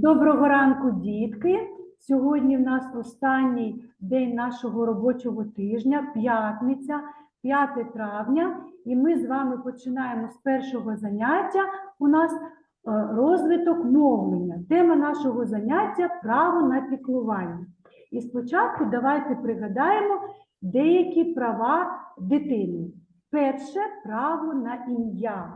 Доброго ранку, дітки! Сьогодні в нас останній день нашого робочого тижня, п'ятниця, 5 травня, і ми з вами починаємо з першого заняття. У нас е, розвиток мовлення. Тема нашого заняття право на піклування. І спочатку давайте пригадаємо деякі права дитини. Перше право на ім'я.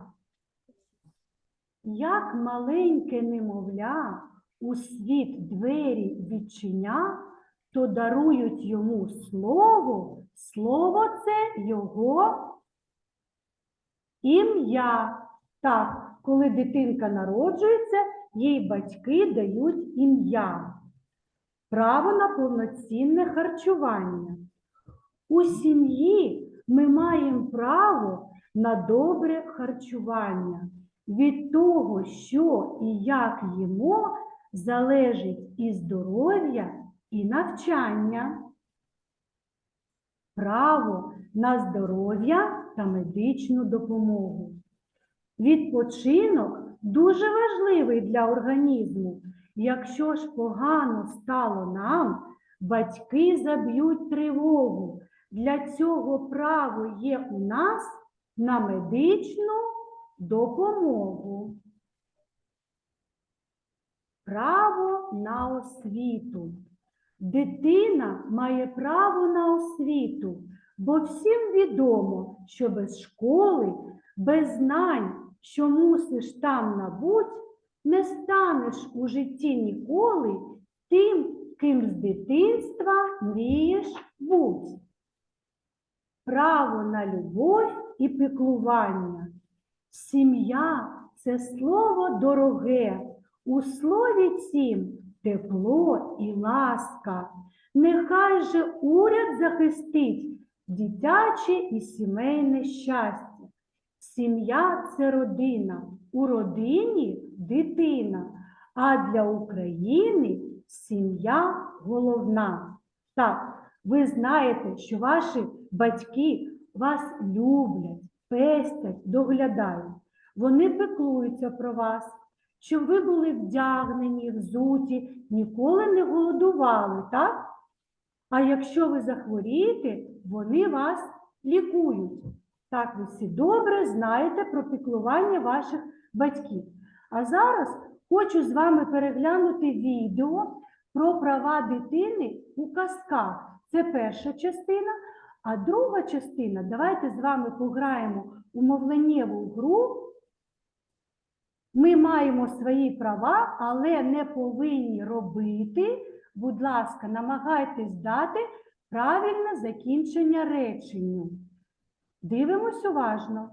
Як маленьке немовля у світ двері відчиня, то дарують йому слово, слово це його ім'я. Так, коли дитинка народжується, їй батьки дають ім'я. Право на повноцінне харчування. У сім'ї ми маємо право на добре харчування. Від того, що і як їмо, залежить і здоров'я, і навчання. Право на здоров'я та медичну допомогу. Відпочинок дуже важливий для організму. Якщо ж погано стало нам, батьки заб'ють тривогу. Для цього право є у нас на медичну допомогу. Право на освіту. Дитина має право на освіту, бо всім відомо, що без школи, без знань, що мусиш там набуть, не станеш у житті ніколи тим, ким з дитинства мрієш бути. Право на любов і піклування. Сім'я це слово дороге, у слові цім тепло і ласка. Нехай же уряд захистить дитяче і сімейне щастя. Сім'я це родина, у родині дитина, а для України сім'я головна. Так, ви знаєте, що ваші батьки вас люблять, пестять, доглядають. Вони пеклуються про вас, щоб ви були вдягнені, взуті, ніколи не голодували, так? А якщо ви захворієте, вони вас лікують. Так, ви всі добре знаєте про піклування ваших батьків. А зараз хочу з вами переглянути відео про права дитини у казках. Це перша частина. А друга частина, давайте з вами пограємо у мовленнєву гру. Ми маємо свої права, але не повинні робити. Будь ласка, намагайтесь дати правильне закінчення реченню. Дивимось уважно.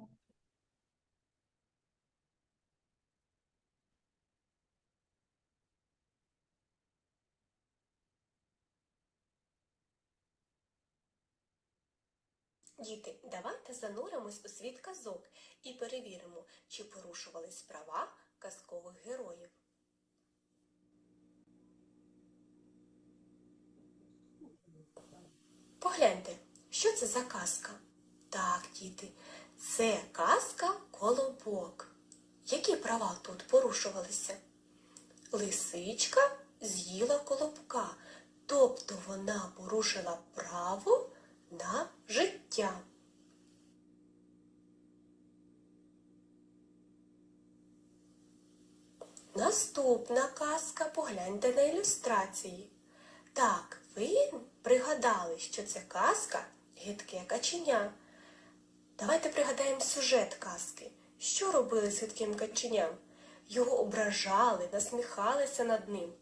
Діти, давайте зануримось у світ казок і перевіримо, чи порушувались права казкових героїв. Погляньте, що це за казка? Так, діти, це казка Колобок. Які права тут порушувалися? Лисичка з'їла колобка, тобто вона порушила право на життя. Наступна казка, погляньте на ілюстрації. Так, ви пригадали, що це казка гидке каченя. Давайте пригадаємо сюжет казки. Що робили з гидким каченям? Його ображали, насміхалися над ним.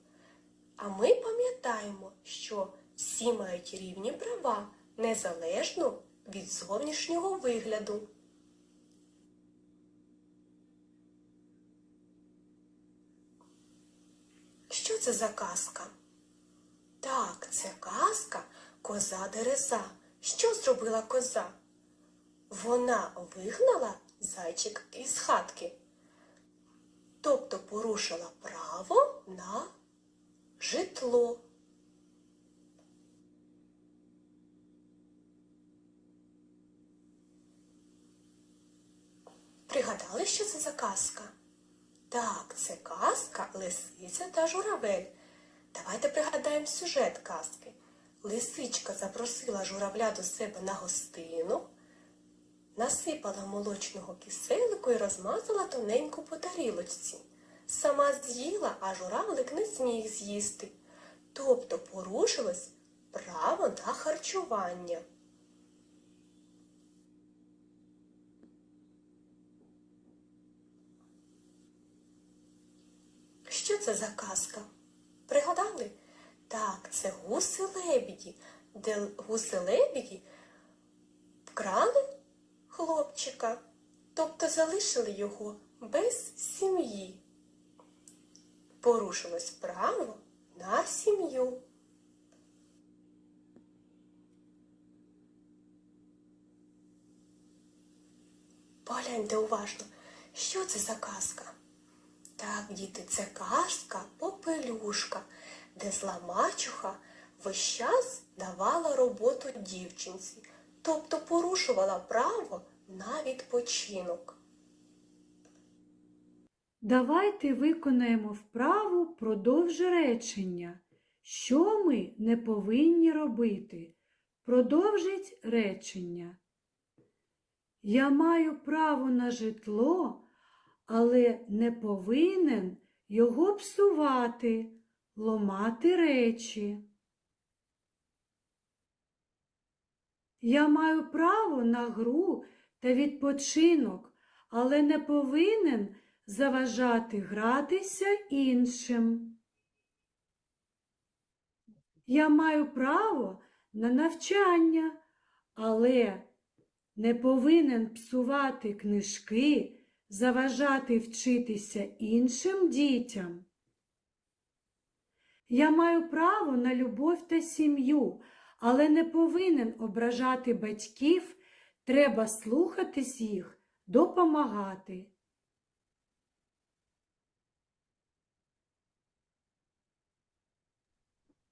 А ми пам'ятаємо, що всі мають рівні права, незалежно від зовнішнього вигляду. Що це за казка? Так, це казка коза Дереза. Що зробила коза? Вона вигнала зайчик із хатки, тобто порушила право на житло. Пригадали, що це за казка? Так, це казка Лисиця та журавель. Давайте пригадаємо сюжет казки. Лисичка запросила журавля до себе на гостину, насипала молочного киселику і розмазала тоненько по тарілочці. Сама з'їла, а журавлик не зміг з'їсти. Тобто порушилось право на харчування. Що це за казка? Пригадали? Так, це гуси-лебіді, де гуси-лебіді вкрали хлопчика, тобто залишили його без сім'ї. Порушилось право на сім'ю. Погляньте уважно, що це за казка? Так, діти, це казка попелюшка, де зла мачуха весь час давала роботу дівчинці, тобто порушувала право на відпочинок. Давайте виконаємо вправу продовж речення. Що ми не повинні робити? Продовжить речення. Я маю право на житло, але не повинен його псувати, ломати речі. Я маю право на гру та відпочинок, але не повинен заважати гратися іншим. Я маю право на навчання, але не повинен псувати книжки, заважати вчитися іншим дітям. Я маю право на любов та сім'ю, але не повинен ображати батьків, треба слухатись їх, допомагати.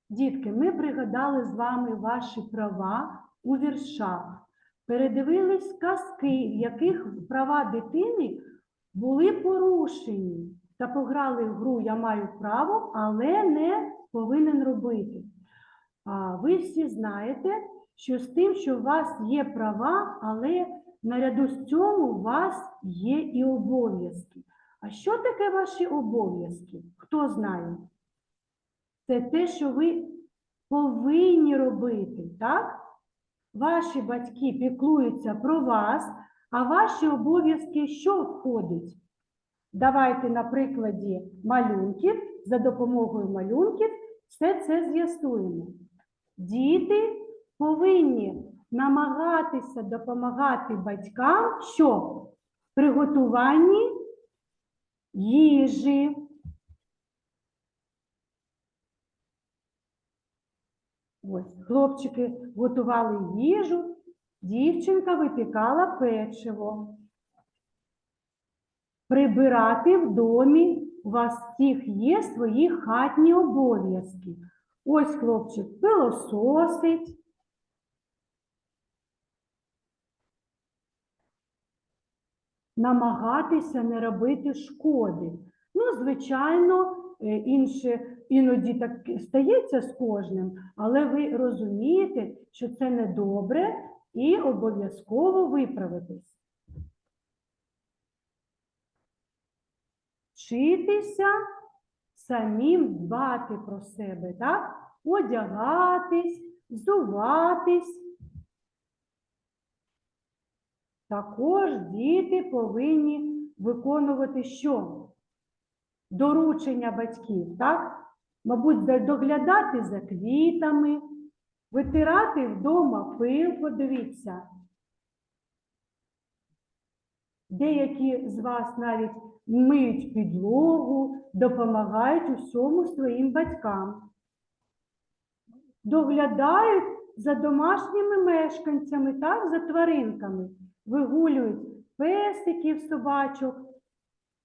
Дітки, ми пригадали з вами ваші права у віршах. Передивились казки, в яких права дитини були порушені. Та пограли в гру Я маю право, але не повинен робити. А ви всі знаєте, що з тим, що у вас є права, але наряду з цьому у вас є і обов'язки. А що таке ваші обов'язки? Хто знає? Це те, що ви повинні робити, так? Ваші батьки піклуються про вас, а ваші обов'язки що входить? Давайте на прикладі малюнків, за допомогою малюнків все це з'ясуємо. Діти повинні намагатися допомагати батькам, що приготуванні їжі. Ось, хлопчики готували їжу, дівчинка випікала печиво. Прибирати в домі у вас всіх є свої хатні обов'язки. Ось хлопчик пилососить. Намагатися не робити шкоди. Ну, звичайно, е, інше іноді так стається з кожним, але ви розумієте, що це недобре і обов'язково виправитись. Вчитися самим дбати про себе, так? Одягатись, взуватись. Також діти повинні виконувати що? Доручення батьків, так? Мабуть, доглядати за квітами, витирати вдома пил, подивіться. Деякі з вас навіть миють підлогу, допомагають усьому своїм батькам. Доглядають за домашніми мешканцями, так, за тваринками. Вигулюють песиків, собачок,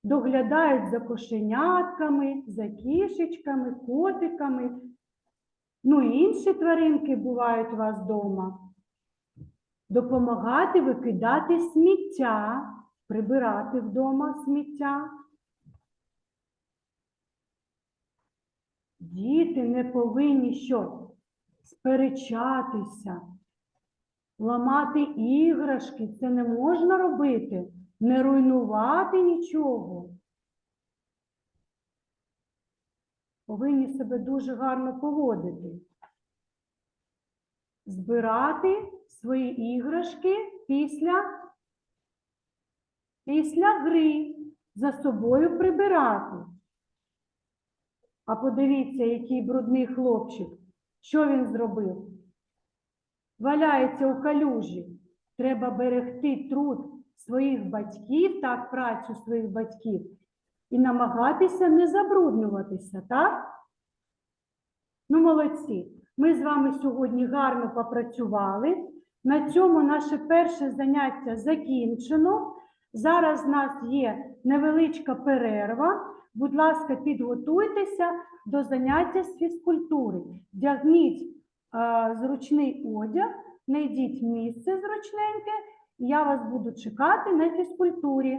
доглядають за кошенятками, за кішечками, котиками. Ну і інші тваринки бувають у вас вдома. Допомагати викидати сміття, прибирати вдома сміття. Діти не повинні що? Сперечатися, ламати іграшки, це не можна робити не руйнувати нічого. Повинні себе дуже гарно поводити. Збирати свої іграшки після, після гри, за собою прибирати. А подивіться, який брудний хлопчик. Що він зробив? Валяється у калюжі. Треба берегти труд своїх батьків, так, працю своїх батьків, і намагатися не забруднюватися, так? Ну, молодці. Ми з вами сьогодні гарно попрацювали. На цьому наше перше заняття закінчено. Зараз в нас є невеличка перерва. Будь ласка, підготуйтеся до заняття з фізкультури. Вдягніть е, зручний одяг, знайдіть місце зручненьке, я вас буду чекати на фізкультурі.